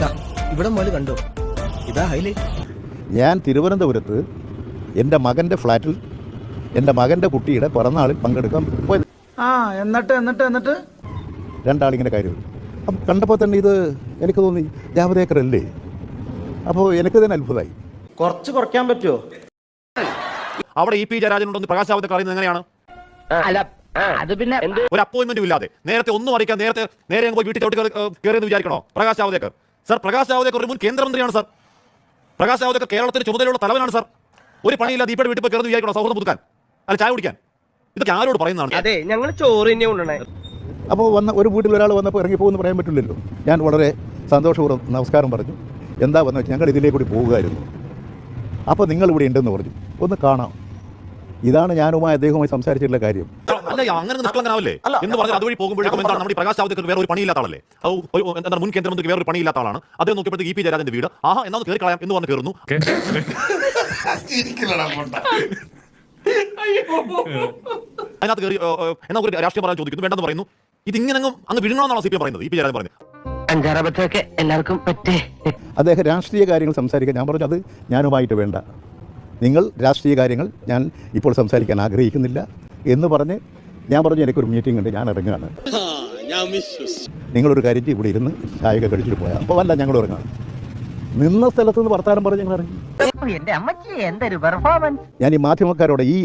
ദാ, ഇവിടെ കണ്ടോ? ഇതാ ഹൈലൈറ്റ് ഞാൻ തിരുവനന്തപുരത്ത് എന്റെ മകന്റെ ഫ്ലാറ്റിൽ എന്റെ മകന്റെ കുട്ടിയുടെ പിറന്നാളിൽ പങ്കെടുക്കാൻ പോയത്. ആ എന്നിട്ട് എന്നിട്ട് എന്നിട്ട്? രണ്ടാളിങ്ങനെ കാര്യം അപ്പം കണ്ടപ്പോൾ തന്നെ ഇത് എനിക്ക് തോന്നി ജാവദേക്കർ അല്ലേ? അപ്പോൾ എനിക്ക് തന്നെ അത്ഭുതമായി. കുറച്ച് കുറയ്ക്കാൻ പറ്റുമോ അവിടെ ഇ പി ജയരാജൻ ഉണ്ടെന്ന് പ്രകാശ് ജാവദേക്കർ അറിയുന്നത് എങ്ങനെയാണ്? അല്ല അത് പിന്നെ ഒരു അപ്പോയിന്റ്മെന്റും ഇല്ലാതെ. നേരത്തെ ഒന്നും അറിയിക്കാൻ നേരത്തെ നേരെ പോയി വീട്ടിൽ കയറി, കയറിയെന്ന് വിചാരിക്കണോ? പ്രകാശ് ജാവദേക്കർ. സർ പ്രകാശ് ജാവദേക്കർ ഒരു മുൻ കേന്ദ്രമന്ത്രിയാണ് സർ. പ്രകാശ് ജാവദേക്കർ കേരളത്തിന് ചുമതലയുള്ള തലവനാണ് സർ. ഒരു പണിയില്ല ദീപയുടെ വീട്ടിൽ പോയി കയറുന്നു വിചാരിക്കണോ? സൗഹൃദം പുതുക്കാൻ. അല്ല ചായ കുടിക്കാൻ. ഇതൊക്കെ ആരോട് പറയുന്നതാണ്? അതെ ഞങ്ങൾ ചോറ് തന്നെ അപ്പോൾ വന്ന ഒരു വീട്ടിൽ ഒരാൾ വന്നപ്പോൾ ഇറങ്ങിപ്പോകുമെന്ന് പറയാൻ പറ്റില്ലല്ലോ. ഞാൻ വളരെ സന്തോഷപൂർവം നമസ്കാരം പറഞ്ഞു. എന്താ വന്നു ഞങ്ങൾ ഇതിലേ കൂടി പോവുകയായിരുന്നു അപ്പോൾ നിങ്ങൾ ഇവിടെ ഉണ്ടെന്ന് പറഞ്ഞു. ഒന്ന് കാണാം. ഇതാണ് ഞാനുമായി അദ്ദേഹവുമായി സംസാരിച്ചിട്ടുള്ള കാര്യം. അങ്ങനെ നിഷ്കളങ്കനാവല്ലേ? എന്ന് പറഞ്ഞാൽ അതുവഴി പോകുമ്പോഴേക്കും എന്താണ് നമ്മുടെ പ്രകാശ് ജാവദേക്കർ വേറെ ഒരു പണിയില്ലാത്ത ആളല്ലേ? അത് എന്താണ് മുൻ കേന്ദ്രമന്ത്രിക്ക് വേറെ ഒരു പണിയില്ലാത്ത ആളാണ്. അദ്ദേഹം നോക്കിയപ്പോഴത്തേക്ക് ഇ പി ജയരാജന്റെ വീട്. ആഹാ എന്നാ കയറി കളയാം എന്ന് പറഞ്ഞ് കയറുന്നു അതിനകത്ത് കയറി എന്നാ ഒരു രാഷ്ട്രീയം പറയാൻ ചോദിക്കുന്നു. വേണ്ടെന്ന് പറയുന്നു. ഇതിങ്ങനെ അങ്ങ് അങ്ങ് വിഴുങ്ങണമെന്നാണ് സി പി എം പറയുന്നത്? ഇ പി ജയരാജൻ പറയുന്നത് അഞ്ചാറബത്തൊക്കെ എല്ലാവർക്കും പറ്റേ. അദ്ദേഹം രാഷ്ട്രീയ കാര്യങ്ങൾ സംസാരിക്കാൻ ഞാൻ പറഞ്ഞു അത് ഞാനുമായിട്ട് വേണ്ട. നിങ്ങൾ രാഷ്ട്രീയ കാര്യങ്ങൾ ഞാൻ ഇപ്പോൾ സംസാരിക്കാൻ ആഗ്രഹിക്കുന്നില്ല എന്ന് പറഞ്ഞ് ഞാൻ പറഞ്ഞു എനിക്കൊരു മീറ്റിംഗ് ഉണ്ട് ഞാൻ ഇറങ്ങുകയാണ്. നിങ്ങളൊരു കാര്യം ഇവിടെ ഇരുന്ന് ചായയൊക്കെ കഴിച്ചിട്ട് പോയാൽ അപ്പോൾ അല്ല ഞങ്ങൾ ഇറങ്ങാണ് നിന്ന സ്ഥലത്ത് നിന്ന് വർത്താനം പറഞ്ഞു ഞങ്ങൾ ഇറങ്ങി. എന്തൊരു പെർഫോമൻസ് ഞാൻ ഈ മാധ്യമക്കാരോട് ഈ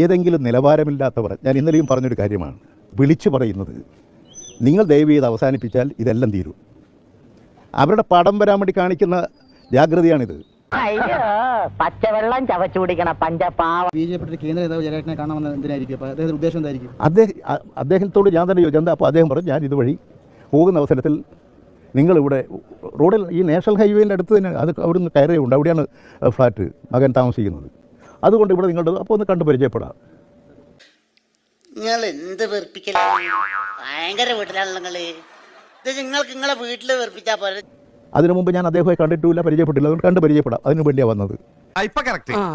ഏതെങ്കിലും നിലവാരമില്ലാത്തവർ ഞാൻ ഇന്നലെയും പറഞ്ഞൊരു കാര്യമാണ്. വിളിച്ചു പറയുന്നത് നിങ്ങൾ ദയവ് ചെയ്ത് അവസാനിപ്പിച്ചാൽ ഇതെല്ലാം തീരും. അവരുടെ പടം വരാൻ വേണ്ടി കാണിക്കുന്ന ജാഗ്രതയാണിത്. അയ്യോ പച്ചവെള്ളം ചവച്ചു കുടിക്കണ പഞ്ചപാവ. ബി ജെ പിയുടെ കേന്ദ്ര നേതാവ് ജയരാജനെ കാണാമെന്ന് എന്തിനായിരിക്കും? അപ്പോൾ അദ്ദേഹത്തിന്റെ ഉദ്ദേശം എന്തായിരിക്കും? അദ്ദേഹം അ- അദ്ദേഹത്തോട് ഞാൻ തന്നെ ചോദിച്ചു എന്താ അപ്പോൾ അദ്ദേഹം പറഞ്ഞു ഞാൻ ഇതുവഴി പോകുന്ന അവസരത്തിൽ നിങ്ങളിവിടെ റോഡിൽ ഈ നാഷണൽ ഹൈവേന്റെ അടുത്ത് തന്നെ അത് അവിടുന്ന് കയറേ ഉണ്ട് അവിടെയാണ് ഫ്ലാറ്റ് മകൻ താമസിക്കുന്നത്. അതുകൊണ്ട് ഇവിടെ നിങ്ങളുടെ അപ്പോൾ ഒന്ന് കണ്ടു പരിചയപ്പെടാം. നിങ്ങൾ എന്ത് വെറുപ്പിക്കലാണ് ഭയങ്കര വീട്ടിലാണല്ലോ നിങ്ങൾ. ഇത് നിങ്ങൾക്ക് നിങ്ങളെ വീട്ടിൽ വെറുപ്പിച്ചാ പോലെ അതിനു മുമ്പ് ഞാൻ അദ്ദേഹത്തെ കണ്ടിട്ടില്ല പരിചയപ്പെട്ടില്ല അതുകൊണ്ട് കണ്ട് പരിചയപ്പെടാം. അതിനു വേണ്ടിയാണ് വന്നത്.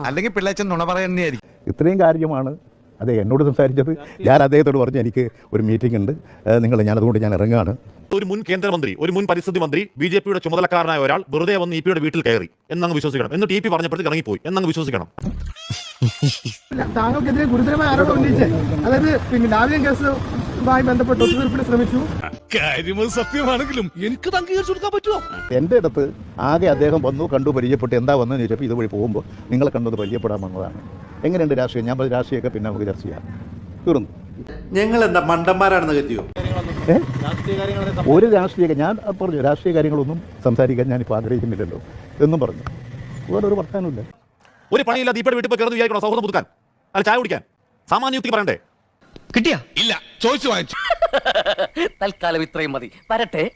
അല്ലെങ്കിൽ പിള്ളേച്ചൻ നുണ പറയുന്നതായിരിക്കും. ഇത്രയും കാര്യമാണ് അതെ എന്നോട് സംസാരിച്ചത്. ഞാൻ അദ്ദേഹത്തോട് പറഞ്ഞു എനിക്ക് ഒരു മീറ്റിംഗ് ഉണ്ട്. നിങ്ങൾ ഞാൻ അതുകൊണ്ട് ഞാൻ ഇറങ്ങുകയാണ്. ഒരു മുൻ കേന്ദ്രമന്ത്രി ഒരു മുൻ പരിസ്ഥിതി മന്ത്രി ബി ജെ പിയുടെ ചുമതലക്കാരനായ ഒരാൾ വെറുതെ വന്ന് ഇ പിയുടെ വീട്ടിൽ കയറി. എന്നങ്ങ് വിശ്വസിക്കണം. എന്ന് ഇ പി പറഞ്ഞപ്പോഴത്തേക്ക് ഇറങ്ങിപ്പോയി. എന്നങ്ങ് വിശ്വസിക്കണം. താങ്കൾക്കെതിരെ ഗുരുതരമായ ആരോപണം ഉന്നയിച്ചേ. അതായത് പിന്നെ ലാവ്യം കേസുമായി ബന്ധപ്പെട്ട് ഒത്തുതീർപ്പിന് ശ്രമിച്ചു. കാര്യം സത്യമാണെങ്കിലും എനിക്ക് അംഗീകരിച്ചു കൊടുക്കാൻ പറ്റുമോ? എന്റെ അടുത്ത് ആകെ അദ്ദേഹം വന്നു കണ്ടു പരിചയപ്പെട്ട്. എന്താ വന്നതെന്ന് ചോദിച്ചപ്പോൾ ഇതുവഴി പോകുമ്പോൾ നിങ്ങളെ കണ്ടത് പരിചയപ്പെടാൻ വന്നതാണ് എങ്ങനെയുണ്ട് രാഷ്ട്രീയം? ഞാൻ രാഷ്ട്രീയമൊക്കെ പിന്നെ നമുക്ക് ചർച്ച ചെയ്യാം. തീർന്നു. ഞങ്ങൾ എന്താ മണ്ടന്മാരാണെന്ന് കരുതിയോ? ഒരു രാഷ്ട്രീയ ഞാൻ പറഞ്ഞു രാഷ്ട്രീയ കാര്യങ്ങളൊന്നും സംസാരിക്കാൻ ഞാനിപ്പോൾ ആഗ്രഹിക്കുന്നില്ലല്ലോ എന്നും പറഞ്ഞു. വേറെ ഒരു വർത്താനമില്ല ഒരു പണിയില്ല ദീപയുടെ വീട്ടിൽ കയറുന്ന കയറുന്നു വിചാരിക്കണോ? സൗഹൃദം പുതുക്കാൻ. അല്ല ചായ കുടിക്കാൻ. സാമാന്യ യുക്തി പറയണ്ടേ? കിട്ടിയാ? ഇല്ല. ചോദിച്ചു വാങ്ങിച്ചു. തൽക്കാലം ഇത്രയും മതി. വരട്ടെ.